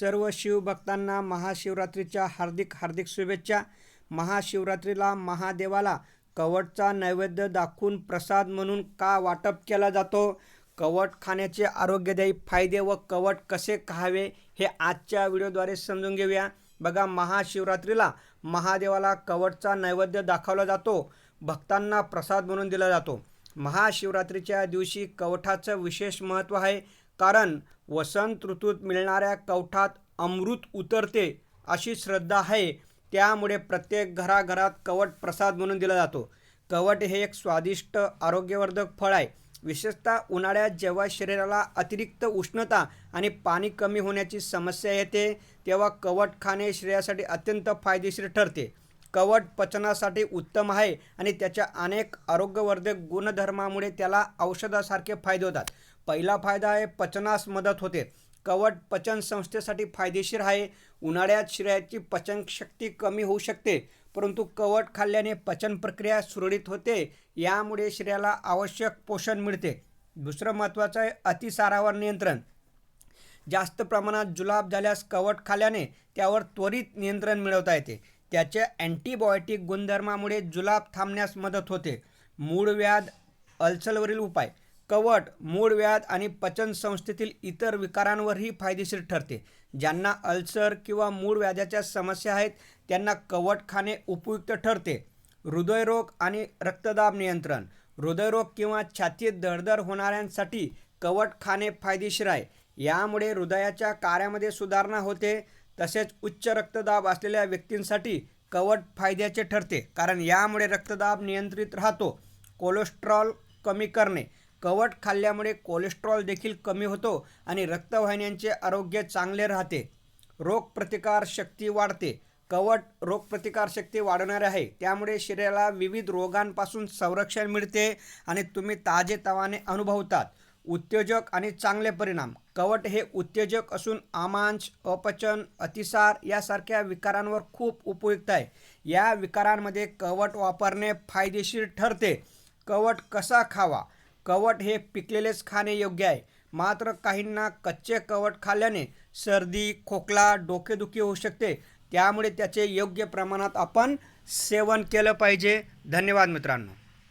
सर्व शिवभक्तांना महाशिवरात्रीच्या हार्दिक हार्दिक शुभेच्छा. महाशिवरात्रीला महादेवाला कवटचा नैवेद्य दाखवून प्रसाद म्हणून का वाटप केला जातो? कवट खाण्याचे आरोग्यदायी फायदे व कवट कसे खावे हे आजच्या व्हिडिओद्वारे समजून घेऊया. बघा महाशिवरात्रीला महादेवाला कवटचा नैवेद्य दाखवला जातो. भक्तांना प्रसाद म्हणून दिला जातो. महाशिवरात्रीच्या दिवशी कवठाचं विशेष महत्त्व आहे. कारण वसंत ऋतूत मिळणाऱ्या कवठात अमृत उतरते अशी श्रद्धा आहे. त्यामुळे प्रत्येक घराघरात कवट प्रसाद म्हणून दिला जातो. कवट हे एक स्वादिष्ट आरोग्यवर्धक फळ आहे. विशेषतः उन्हाळ्यात जेव्हा शरीराला अतिरिक्त उष्णता आणि पाणी कमी होण्याची समस्या येते तेव्हा कवट खाणे शरीरासाठी अत्यंत फायदेशीर ठरते. कवट पचनासाठी उत्तम आहे आणि त्याच्या अनेक आरोग्यवर्धक गुणधर्मामुळे त्याला औषधासारखे फायदे होतात. पहिला फायदा आहे पचनास मदत होते. कवट पचन संस्थेसाठी फायदेशीर आहे. उन्हाळ्यात शरीराची पचनशक्ती कमी होऊ शकते परंतु कवट खाल्ल्याने पचन प्रक्रिया सुरळीत होते. यामुळे शरीराला आवश्यक पोषण मिळते. दुसरं महत्त्वाचं आहे अतिसारावर नियंत्रण. जास्त प्रमाणात जुलाब झाल्यास कवट खाल्याने त्यावर त्वरित नियंत्रण मिळवता येते. त्याच्या अँटीबायोटिक गुणधर्मामुळे जुलाब थांबण्यास मदत होते. मूळव्याध अल्सरवरील उपाय. कवट मूळ व्याध आणि पचन संस्थेतील इतर विकारांवरही फायदेशीर ठरते. ज्यांना अल्सर किंवा मूळ व्याधाच्या समस्या आहेत त्यांना कवट खाणे उपयुक्त ठरते. हृदयरोग आणि रक्तदाब नियंत्रण. हृदयरोग किंवा छातीत दरदर होणाऱ्यांसाठी कवट खाणे फायदेशीर आहे. यामुळे हृदयाच्या कार्यामध्ये सुधारणा होते. तसेच उच्च रक्तदाब असलेल्या व्यक्तींसाठी कवट फायद्याचे ठरते. कारण यामुळे रक्तदाब नियंत्रित राहतो. कोलेस्ट्रॉल कमी करणे. कवट खाल्ल्यामुळे कोलेस्ट्रॉल देखील कमी होतो आणि रक्तवाहिन्यांचे आरोग्य चांगले राहते. रोगप्रतिकार शक्ती वाढते. कवट रोगप्रतिकारशक्ती वाढवणारे आहे. त्यामुळे शरीराला विविध रोगांपासून संरक्षण मिळते आणि तुम्ही ताजेतवाने अनुभवतात. उत्तेजक आणि चांगले परिणाम. कवट हे उत्तेजक असून आमांश अपचन अतिसार यासारख्या विकारांवर खूप उपयुक्त आहे. या विकारांमध्ये कवट वापरणे फायदेशीर ठरते. कवट कसा खावा? कवट हे पिकलेलेच खाणे योग्य आहे. मात्र काहींना कच्चे कवट खाल्ल्याने सर्दी खोकला डोकेदुखी होऊ शकते. त्यामुळे त्याचे योग्य प्रमाणात आपण सेवन केलं पाहिजे. धन्यवाद मित्रांनो.